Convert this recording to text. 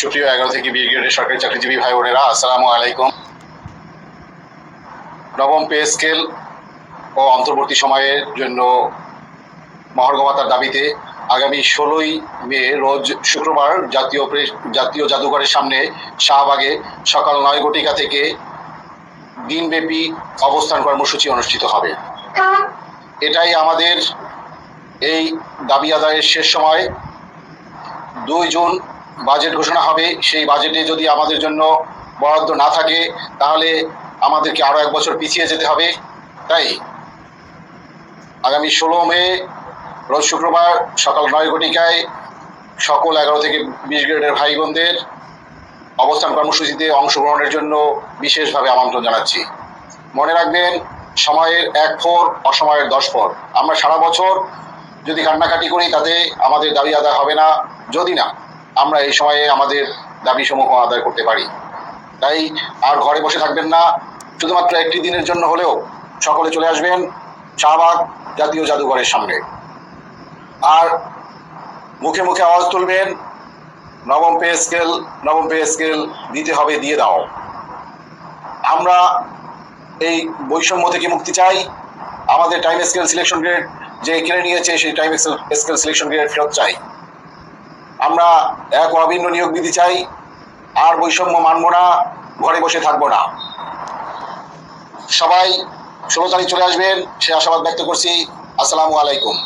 সুপ্রিয় এগারো থেকে বিশ গ্রেডের সরকারি চাকরিজীবী ভাই বোনেরা, আসসালামু আলাইকুম। নবম পে স্কেল ও অন্তর্বর্তী সময়ের জন্য মহর্গভাতার দাবিতে আগামী ষোলোই মে রোজ শুক্রবার জাতীয় প্রেস জাতীয় জাদুঘরের সামনে শাহবাগে সকাল নয় ঘটিকা থেকে দিনব্যাপী অবস্থান কর্মসূচি অনুষ্ঠিত হবে। এটাই আমাদের এই দাবি আদায়ের শেষ সময়। দুই জুন বাজেট ঘোষণা হবে, সেই বাজেটে যদি আমাদের জন্য বরাদ্দ না থাকে, তাহলে আমাদেরকে আরও এক বছর পিছিয়ে যেতে হবে, তাই? আগামী ষোলো মে, রোজ শুক্রবার সকাল নয় ঘটিকায় সকল এগারো থেকে বিশ গ্রেডের ভাই বোনদের অবস্থান কর্মসূচিতে অংশগ্রহণের জন্য বিশেষভাবে আমন্ত্রণ জানাচ্ছি। মনে রাখবেন, সময়ের এক ফোর, অসময়ের দশ ফোর। আমরা সারা বছর যদি কান্নাকাটি করি, তাতে আমাদের দাবি আদায় হবে না। যদি না আমরা এই সময়ে আমাদের দাবি সমূহ আদায় করতে পারি। তাই আর ঘরে বসে থাকবেন না। শুধুমাত্র একটি দিনের জন্য হলেও সকলে চলে আসবেন শাহবাগ জাতীয় জাদুঘরের সামনে। আর মুখে মুখে আওয়াজ তুলবেন, নবম পে স্কেল, নবম পে স্কেল দিতে হবে, দিয়ে দাও। আমরা এই বৈষম্য থেকে মুক্তি চাই। আমাদের টাইম স্কেল সিলেকশন গ্রেড যে কেড়ে নিয়েছে, সেই টাইম স্কেল সিলেকশন গ্রেড ফেরত চাই। আমরা এক অভিন্ন নিয়োগ বিধি চাই, আর বৈষম্য মানব না, ঘরে বসে থাকব না। সবাই ষোলো তারিখ চলে আসবেন, সে আশাবাদ ব্যক্ত করছি। আসসালামু আলাইকুম।